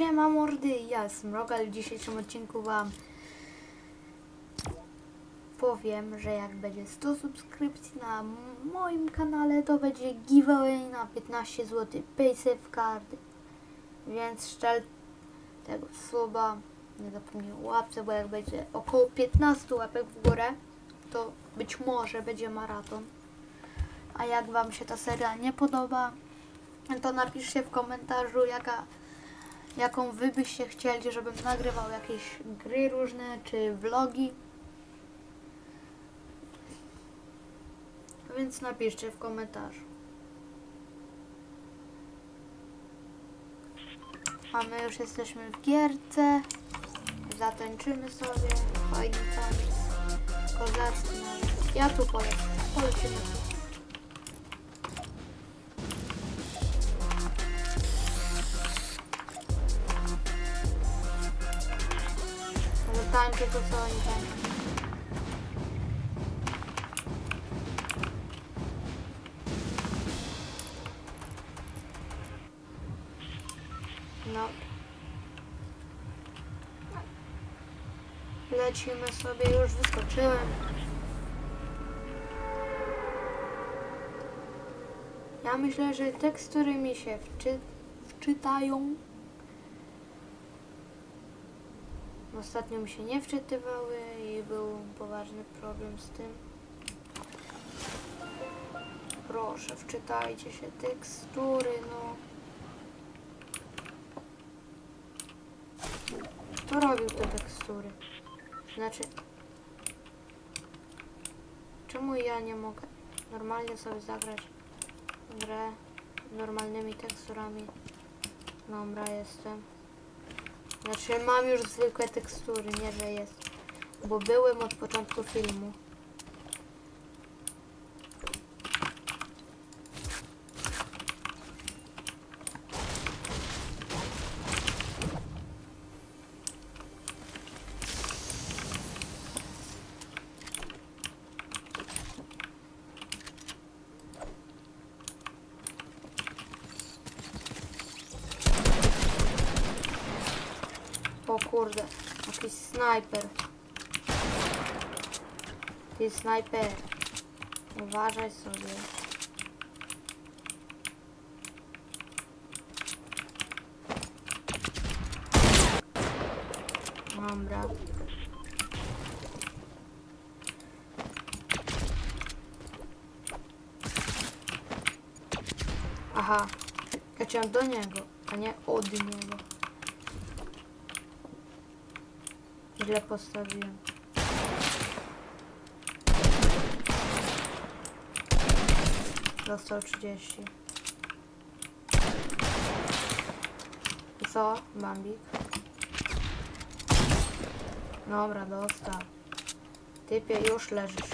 Siema mordy, ja jestem Rogal w dzisiejszym odcinku wam powiem, że jak będzie 100 subskrypcji na moim kanale, to będzie giveaway na 15 zł PaySafe Card. Więc szczel tego suba, nie zapomnij łapce, bo jak będzie około 15 łapek w górę, to być może będzie maraton. A jak wam się ta seria nie podoba, to napiszcie w komentarzu jaka jaką wy byście chcieli, żebym nagrywał jakieś gry różne, czy vlogi. Więc napiszcie w komentarzu. A my już jesteśmy w gierce. Zatańczymy sobie. Fajny taniec. Kozacki. Ja tu polecę. Polecimy to co oni tańczą. No. Lecimy sobie, już wyskoczyłem. Ja myślę, że tekstury mi się wczy wczytają. Ostatnio mi się nie wczytywały i był poważny problem z tym. Proszę, wczytajcie się tekstury, no. Kto robił te tekstury? Znaczy... Czemu ja nie mogę normalnie sobie zagrać grę normalnymi teksturami? Dobra, jestem. Znaczy mam już zwykłe tekstury, nie że jest. Bo byłem od początku filmu. O kurde, jakiś snajper. Ty snajper. Uważaj sobie. Dobra. Aha. Ja chciałem do niego, a nie od niego. Źle postawiłem. Dostał 30. I co, Bambik? Dobra, dostał. Typie, już leżysz.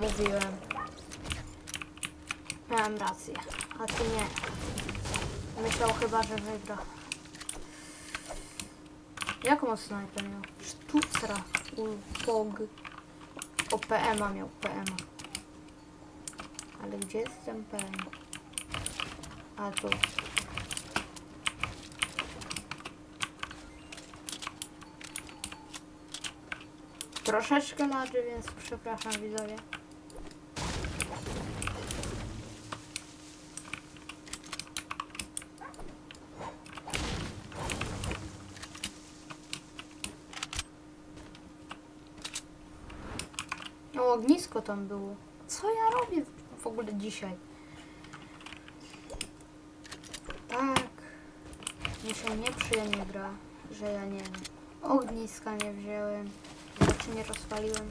Mówiłem. Miałem rację, a ty nie. Myślał chyba, że wygra. Jaką on snajper miał? Sztucra. Ulfog. O PM-a miał, PM-a. Ale gdzie jest ten PM? A tu. Troszeczkę laży, więc przepraszam widzowie. O, ognisko tam było. Co ja robię w- ogóle dzisiaj? Tak. Mi się nieprzyjemnie gra, że ja nie wiem. Ogniska nie wziąłem. Znaczy nie rozpaliłem.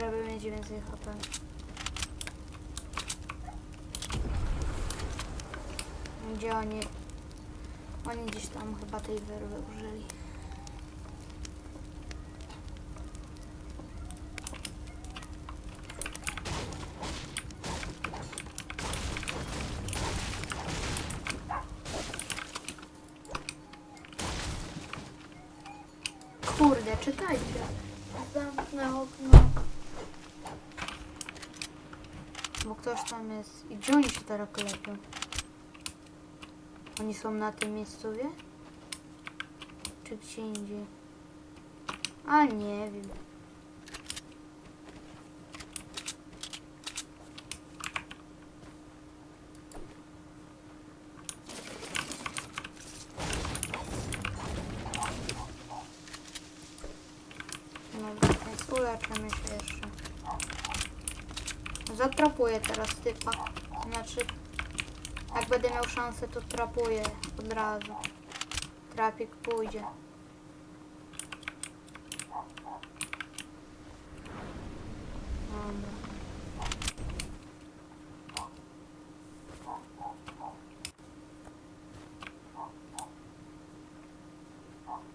Żeby mieć więcej HP. Gdzie oni? Oni gdzieś tam chyba tej wyrwy użyli. Kurde, czytajcie. Zamknę okno. Bo ktoś tam jest. I gdzie oni się teraz klepią? Oni są na tej miejscowie? Czy gdzie indziej? A nie wiem. No, więc uleczymy się jeszcze. Zatrapuję teraz typa. Znaczy, jak będę miał szansę, to trapuję od razu. Trapik pójdzie.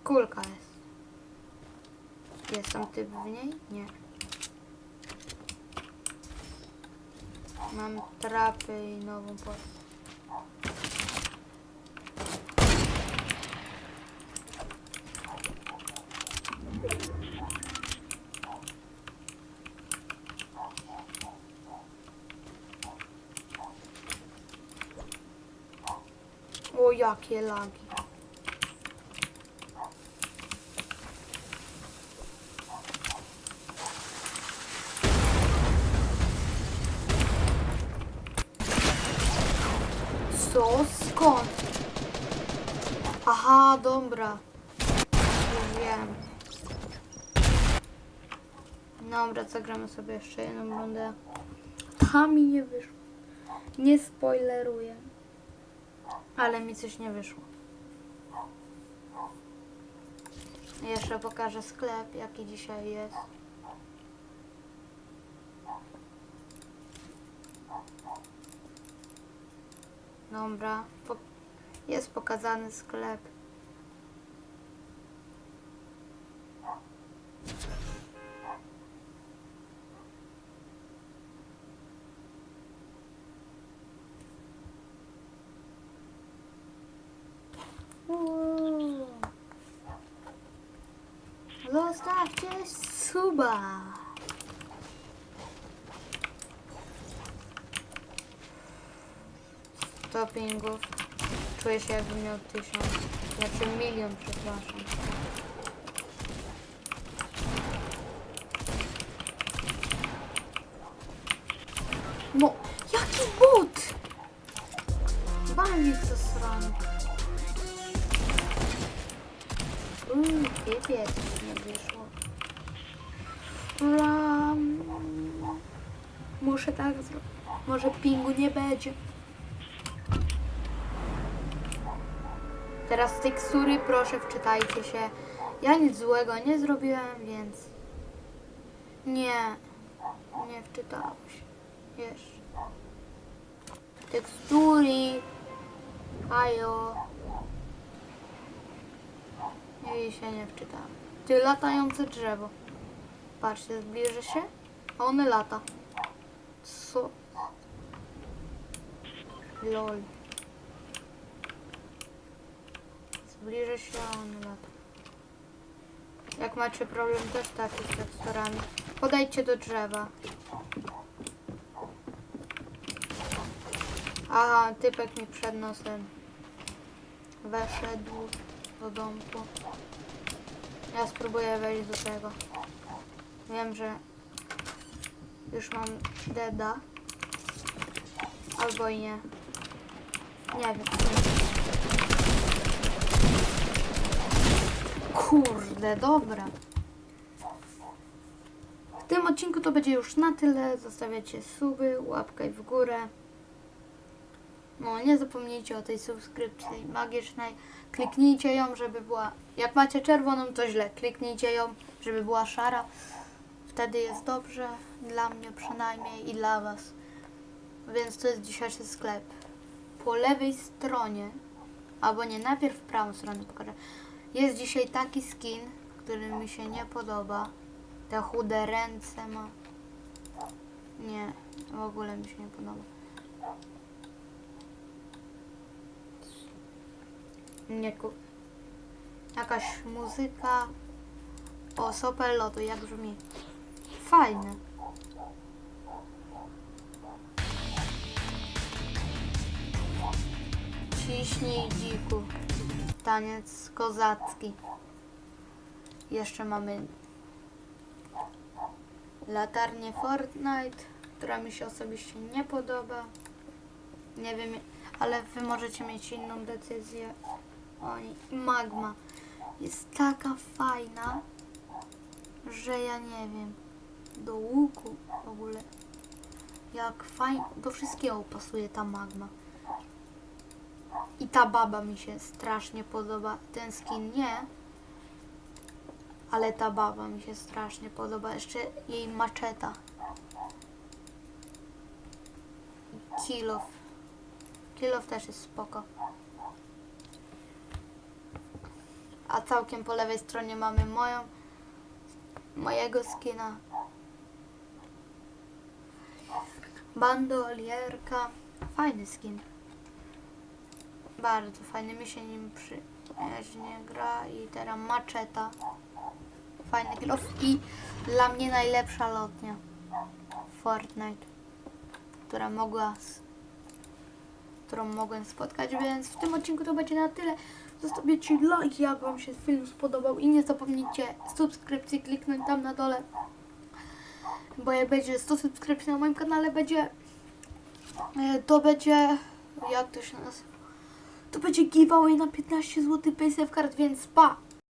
Kulka jest. Jest tam typ w niej? Nie. Mam trapy i nową postać. O, jakie lagi. Co? Skąd? Aha, dobra. Już wiem. Dobra, zagramy sobie jeszcze jedną rundę. Tam mi nie wyszło. Nie spoileruję. Ale mi coś nie wyszło. Jeszcze pokażę sklep, jaki dzisiaj jest. Dobra, po, jest pokazany sklep. Uuu. Zostawcie suba. Stoppingów. Czuję się jakbym miał tysiąc. Znaczy milion, przepraszam. No, jaki but! Balik zasrany. Uuu, typiec nie wyszło. Ram. Muszę tak zrobić. Może pingu nie będzie. Teraz tekstury, proszę wczytajcie się. Ja nic złego nie zrobiłem, więc nie, nie wczytałem się. Jeszcze. Tekstury. Ajo. I się nie wczytałem. Ty latające drzewo. Patrzcie, zbliży się, a one lata. Co? Lol. Zbliży się, on lata. Jak macie problem też taki z teksturami, podejdźcie do drzewa. Aha, typek mi przed nosem weszedł do domku. Ja spróbuję wejść do tego. Wiem, że już mam deda. Albo i nie. Nie wiem. Kurde, dobra. W tym odcinku to będzie już na tyle. Zostawiacie suby, łapkę w górę. No, nie zapomnijcie o tej subskrypcji magicznej. Kliknijcie ją, żeby była... Jak macie czerwoną, to źle. Kliknijcie ją, żeby była szara. Wtedy jest dobrze. Dla mnie przynajmniej i dla Was. Więc to jest dzisiejszy sklep. Po lewej stronie, albo nie, najpierw w prawą stronę pokażę. Jest dzisiaj taki skin, który mi się nie podoba. Te chude ręce ma. Nie, w ogóle mi się nie podoba. Nie ku... Jakaś muzyka. O, sopel lotu, jak brzmi. Fajne. Ciśnij dziku. Taniec kozacki. Jeszcze mamy latarnię Fortnite, która mi się osobiście nie podoba. Nie wiem, ale wy możecie mieć inną decyzję. Oni, magma jest taka fajna, że ja nie wiem. Do łuku w ogóle. Jak fajnie, do wszystkiego pasuje ta magma. Ta baba mi się strasznie podoba. Ten skin nie. Ale ta baba mi się strasznie podoba. Jeszcze jej maczeta. Kilof. Kilof też jest spoko. A całkiem po lewej stronie mamy moją, mojego skina. Bandolierka. Fajny skin. Bardzo fajny, mi się nim przyjaźnie gra i teraz maczeta. Fajny kilof i dla mnie najlepsza lotnia. Fortnite. Która mogła którą mogłem spotkać, więc w tym odcinku to będzie na tyle. Zostawicie like, jak Wam się film spodobał i nie zapomnijcie subskrypcji, kliknąć tam na dole, bo jak będzie 100 subskrypcji na moim kanale, będzie, e, to będzie, jak to się nazywa, to będzie giveaway na 15 zł PaySafe card, więc pa!